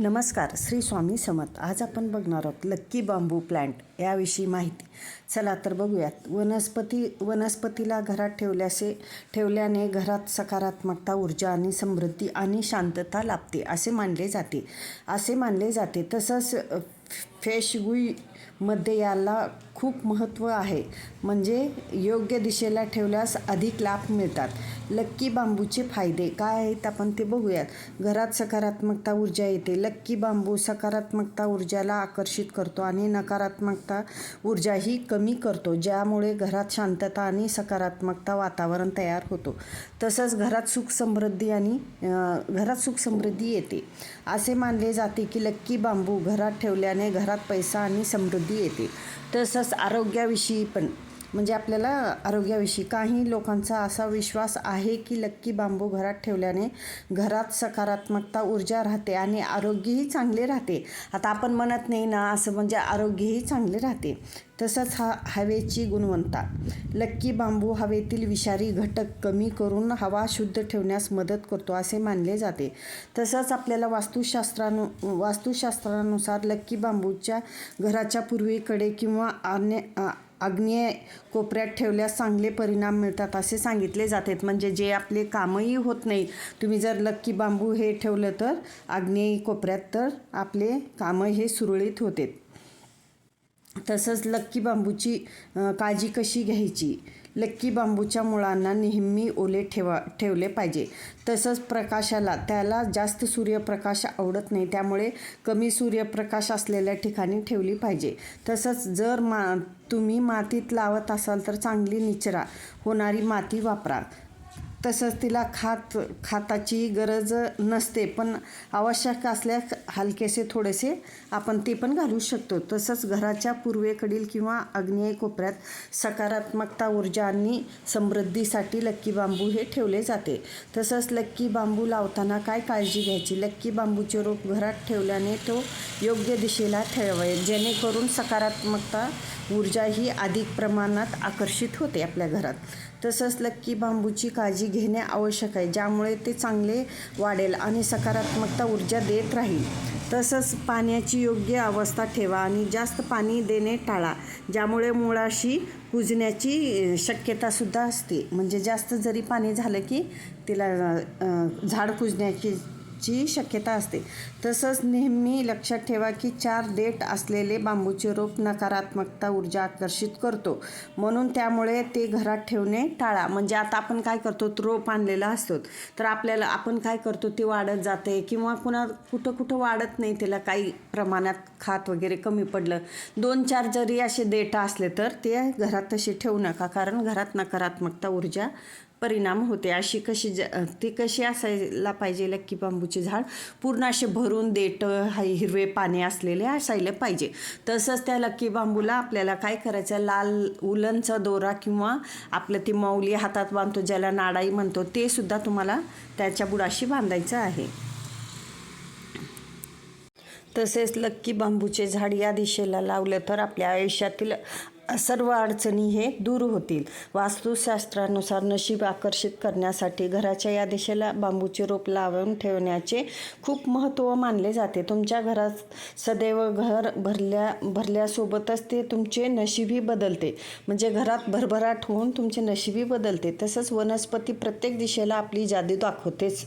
नमस्कार श्री स्वामी समर्थ. आज आपण बघणार आहोत लक्की बांबू प्लांट याविषयी माहिती. चला तर बघूयात. वनस्पती वनस्पतीला घरात ठेवल्यासे ठेवल्याने घरात सकारात्मकता ऊर्जा आणि समृद्धी आणि शांतता लाभते असे मानले जाते. असे मानले जाते. तसंच फेशगुईमध्ये याला खूप महत्त्व आहे. म्हणजे योग्य दिशेला ठेवल्यास अधिक लाभ मिळतात. लक्की बांबूचे फायदे काय आहेत आपण ते बघूयात. घरात सकारात्मकता ऊर्जा येते. लक्की बांबू सकारात्मकता ऊर्जाला आकर्षित करतो आणि नकारात्मकता ऊर्जाही कमी करतो ज्यामुळे घरात शांतता आणि सकारात्मकता वातावरण तयार होतो. तसंच घरात सुख समृद्धी आणि घरात सुख समृद्धी येते. असे मानले जाते की लक्की बांबू घरात ठेवल्याने घरात पैसा आणि समृद्धी येते. तसंच आरोग्याविषयी पण म्हणजे आपल्याला आरोग्याविषयी काही लोकांचा असा विश्वास आहे की लक्की बांबू घरात ठेवल्याने घरात सकारात्मकता ऊर्जा राहते आणि आरोग्यही चांगले राहते. आता आपण म्हणत नाही ना असं म्हणजे आरोग्यही चांगले राहते. तसंच हा हवेची गुणवत्ता. लक्की बांबू हवेतील विषारी घटक कमी करून हवा शुद्ध ठेवण्यास मदत करतो असे मानले जाते. तसंच आपल्याला वास्तुशास्त्रानु वास्तुशास्त्रानुसार लक्की बांबूच्या घराच्या पूर्वेकडे किंवा अन्य आग्नेय कोपऱ्यात ठेवल्यास चांगले परिणाम मिळतात असे सांगितले जातात. म्हणजे जे आपले कामही होत नाही. तुम्ही जर लक्की बांबू हे ठेवलं तर आग्नेय कोपऱ्यात तर आपले कामं हे सुरळीत होते. तसंच लक्की बांबूची काळजी कशी घ्यायची? लक्की बांबूच्या मुळांना नेहमी ओले ठेवा ठेवले पाहिजे. तसंच प्रकाशाला त्याला जास्त सूर्यप्रकाश आवडत नाही त्यामुळे कमी सूर्यप्रकाश असलेल्या ठिकाणी ठेवली पाहिजे. तसंच जर मा तुम्ही मातीत लावत असाल तर चांगली निचरा होणारी माती वापरा. तसंच तिला खात खाताची गरज नसते. पण आवश्यक असल्यास हलकेसे थोडेसे आपण ते पण घालू शकतो. तसंच घराच्या पूर्वेकडील किंवा आग्नेय कोपऱ्यात सकारात्मकता ऊर्जा आणि समृद्धीसाठी लक्की बांबू हे ठेवले जाते. तसंच लक्की बांबू लावताना काय काळजी घ्यायची? लक्की बांबूचे रोप घरात ठेवल्याने तो योग्य दिशेला ठेवावे. जेणेकरून सकारात्मकता ऊर्जा ही अधिक प्रमाणात आकर्षित होते आपल्या घरात. तसंच लक्की बांबूची काळजी घेणे आवश्यक आहे ज्यामुळे ते चांगले वाढेल आणि सकारात्मकता ऊर्जा देत राहील. तसंच पाण्याची योग्य अवस्था ठेवा आणि जास्त पाणी देणे टाळा ज्यामुळे मुळाशी कुजण्याची शक्यतासुद्धा असते. म्हणजे जास्त जरी पाणी झालं की तिला झाड कुजण्याची ची शक्यता असते. तसंच नेहमी लक्षात ठेवा की चार देठ असलेले बांबूचे रोप नकारात्मकता ऊर्जा आकर्षित करतो. म्हणून त्यामुळे ते घरात ठेवणे टाळा. म्हणजे आता आपण काय करतो? रोप आणलेला असतो. तर आपल्याला आपण काय करतो? ते वाढत जाते किंवा कुणा कुठं कुठं वाढत नाही. त्याला काही प्रमाणात खात वगैरे कमी पडलं. दोन चार जरी असे देठ असले तर ते घरात तसे ठेवू नका. कारण घरात नकारात्मकता ऊर्जा परिणाम होते. अशी कशी ज ती कशी असायला पाहिजे? लक्की बांबूचे झाड. पूर्ण असे भरून देठ हाय हिरवे पाने असलेले असायला पाहिजे. तसंच त्या लक्की बांबूला आपल्याला काय करायचं? लाल उलनचा दोरा किंवा आपलं ती माऊली हातात बांधतो ज्याला नाडाई म्हणतो ते सुद्धा तुम्हाला त्याच्या बुडाशी बांधायचं आहे. तसेच लक्की बांबूचे झाड या दिशेला लावलं तर आपल्या आयुष्यातील सर्व अडचणी हे दूर होतील. वास्तुशास्त्रानुसार नशीब आकर्षित करण्यासाठी घराच्या या दिशेला बांबूचे रोप लावून ठेवण्याचे खूप महत्त्व मानले जाते. तुमच्या घरात सदैव घर भरल्या भरल्यासोबतच ते तुमचे नशीबही बदलते. म्हणजे घरात भरभराट होऊन तुमचे नशीबही बदलते. तसंच वनस्पती प्रत्येक दिशेला आपली जादू दाखवतेच.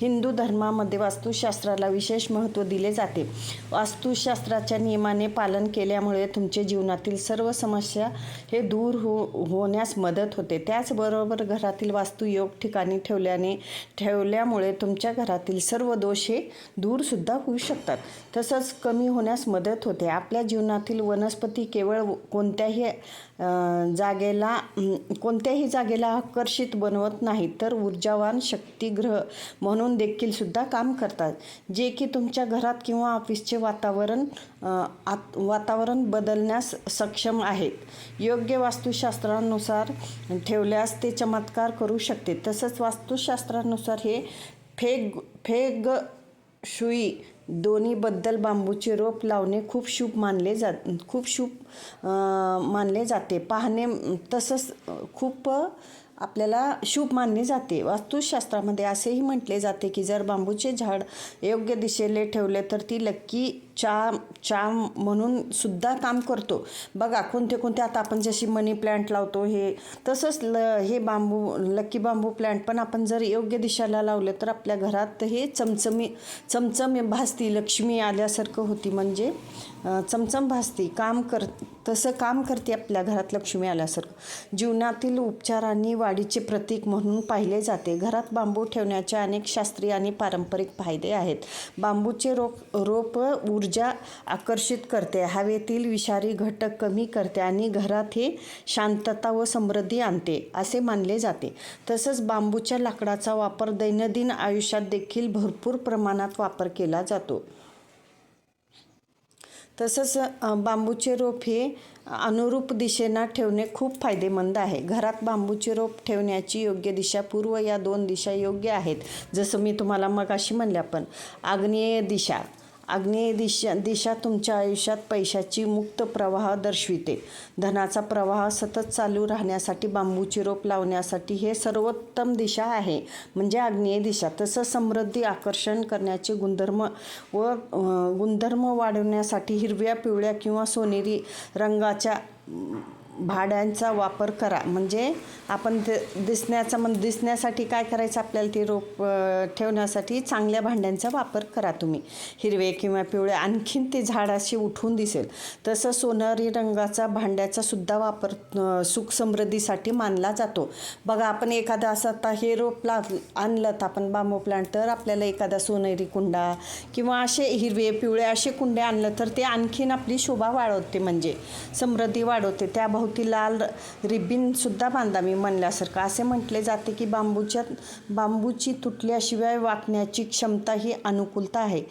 हिंदू धर्मामध्ये वास्तुशास्त्राला विशेष महत्त्व दिले जाते. वास्तुशास्त्राच्या नियमाने पालन केल्यामुळे तुमचे जीवनातील सर्व समस्या समस्या हे दूर हो होण्यास मदत होते. त्याचबरोबर घरातील वास्तू योग ठिकाणी ठेवल्याने ठेवल्यामुळे तुमच्या घरातील सर्व दोष हे दूरसुद्धा होऊ शकतात. तसंच कमी होण्यास मदत होते. आपल्या जीवनातील वनस्पती केवळ कोणत्याही जागेला कोणत्याही जागेला आकर्षित बनवत नाही तर ऊर्जावान शक्तिग्रह म्हणून देखील सुद्धा काम करतात. जे की तुमच्या घरात किंवा ऑफिसचे वातावरण आत वातावरण बदलण्यास सक्षम आहे. आहेत योग्य वास्तुशास्त्रानुसार ठेवल्यास ते चमत्कार करू शकते. तसंच वास्तुशास्त्रानुसार हे फेग फेग शुई दोन्हीबद्दल बांबूचे रोप लावणे खूप शुभ मानले जात खूप शुभ मानले जाते. पाहणे तसंच खूप आपल्याला शुभ मानले जाते. वास्तुशास्त्रामध्ये असेही म्हटले जाते की जर बांबूचे झाड योग्य दिशेने ठेवले तर ती लक्की चा चाम म्हणून सुद्धा काम करतो. बघा कोणते कोणते आता आपण जशी मनी प्लांट लावतो हे तसंच ल हे बांबू लक्की बांबू प्लांट पण आपण जर योग्य दिशेला लावले तर आपल्या घरात हे चमचमी चमचम भासती लक्ष्मी आल्यासारखं होती. म्हणजे चमचम भासती काम कर तसं काम करते आपल्या घरात लक्ष्मी आल्यासारखं. जीवनातील उपचार आणि वाढीचे प्रतीक म्हणून पाहिले जाते. घरात बांबू ठेवण्याचे अनेक शास्त्रीय आणि पारंपरिक फायदे आहेत. बांबूचे रोप रोप ऊर्जा आकर्षित करते. हवेतील विषारी घटक कमी करते आणि घरात हे शांतता व समृद्धी आणते असे मानले जाते. तसंच बांबूच्या लाकडाचा वापर दैनंदिन आयुष्यात देखील भरपूर प्रमाणात वापर केला जातो. तसंच बांबूचे रोप हे अनुरूप दिशेना ठेवणे खूप फायदेमंद आहे. घरात बांबूचे रोप ठेवण्याची योग्य दिशा पूर्व या दोन दिशा योग्य आहेत जसं मी तुम्हाला मगाशी म्हणल्या पण आग्नेय दिशा. आग्नेय दिशा दिशा तुमच्या आयुष्यात पैशाची मुक्त प्रवाह दर्शविते. धनाचा प्रवाह सतत चालू राहण्यासाठी बांबूची रोप लावण्यासाठी हे सर्वोत्तम दिशा आहे. म्हणजे आग्नेय दिशा. तसं समृद्धी आकर्षण करण्याचे गुणधर्म व गुणधर्म वाढवण्यासाठी हिरव्या पिवळ्या किंवा सोनेरी रंगाच्या भाड्यांचा वापर करा. म्हणजे आपण द दिसण्याचा म्हणजे दिसण्यासाठी काय करायचं आपल्याला ते रोप ठेवण्यासाठी चांगल्या भांड्यांचा वापर करा तुम्ही. हिरवे किंवा पिवळे आणखीन ते झाड अशी उठून दिसेल. तसं सोनेरी रंगाचा भांड्याचा सुद्धा वापर सुख समृद्धीसाठी मानला जातो. बघा आपण एखादा असं आता हे रोप ला आणलं तर आपण बांबू प्लांट तर आपल्याला एखादा सोनेरी कुंडा किंवा असे हिरवे पिवळे असे कुंडे आणलं तर ते आणखीन आपली शोभा वाढवते. म्हणजे समृद्धी वाढवते. त्या बांबूभोवती लाल रिबिनसुद्धा बांधावी म्हणल्यासारखं. असे म्हटले जाते की बांबूच्या बांबूची तुटल्याशिवाय वाकण्याची क्षमता ही अनुकूलता आहे.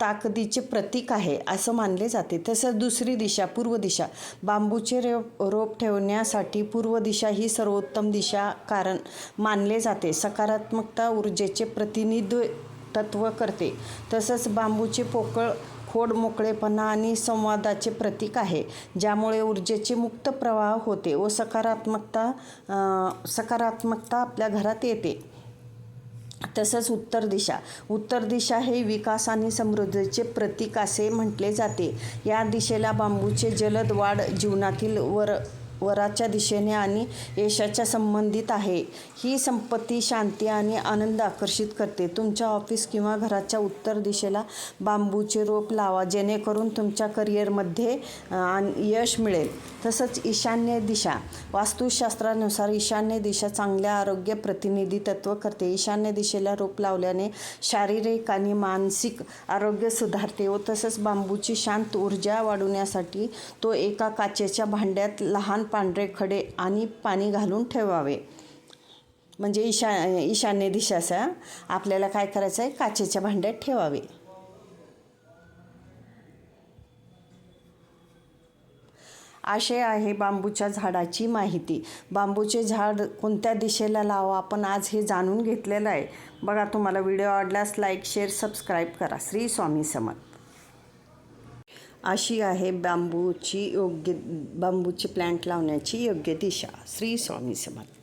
ताकदीचे प्रतीक आहे असं मानले जाते. तसंच दुसरी दिशा पूर्व दिशा. बांबूचे रोप रोप ठेवण्यासाठी पूर्व दिशा ही सर्वोत्तम दिशा कारण मानले जाते. सकारात्मकता ऊर्जेचे प्रतिनिधित्व करते. तसंच बांबूचे पोकळ खोड मोकळेपणा आणि संवादाचे प्रतीक आहे ज्यामुळे ऊर्जेचे मुक्त प्रवाह होते व सकारात्मकता सकारात्मकता आपल्या घरात येते. तसंच उत्तर दिशा. उत्तर दिशा हे विकास आणि समृद्धीचे प्रतीक असे म्हटले जाते. या दिशेला बांबूचे जलद वाढ जीवनातील वर वराच्या दिशेने आणि यशाच्या संबंधित आहे. ही संपत्ती शांती आणि आनंद आकर्षित करते. तुमच्या ऑफिस किंवा घराच्या उत्तर दिशेला बांबूचे रोप लावा जेणेकरून तुमच्या करिअरमध्ये आणि यश मिळेल. तसंच ईशान्य दिशा. वास्तुशास्त्रानुसार ईशान्य दिशा चांगल्या आरोग्य प्रतिनिधित्व करते. ईशान्य दिशेला रोप लावल्याने शारीरिक आणि मानसिक आरोग्य सुधारते व तसंच बांबूची शांत ऊर्जा वाढवण्यासाठी तो एका काचेच्या भांड्यात लहान पांढरे खडे आणि पाणी घालून ठेवावे. म्हणजे ईशा ईशान्य दिशाचा आपल्याला काय करायचं आहे? काचेच्या भांड्यात ठेवावे. असे आहे बांबूच्या झाडाची माहिती. बांबूचे झाड कोणत्या दिशेला लावा आपण आज हे जाणून घेतलेलं आहे. बघा तुम्हाला व्हिडिओ आवडल्यास लाईक शेअर सबस्क्राईब करा. श्री स्वामी समर्थ. अशी आहे बांबूची योग्य बांबूचे प्लॅन्ट लावण्याची योग्य दिशा. श्री स्वामी समर्थ.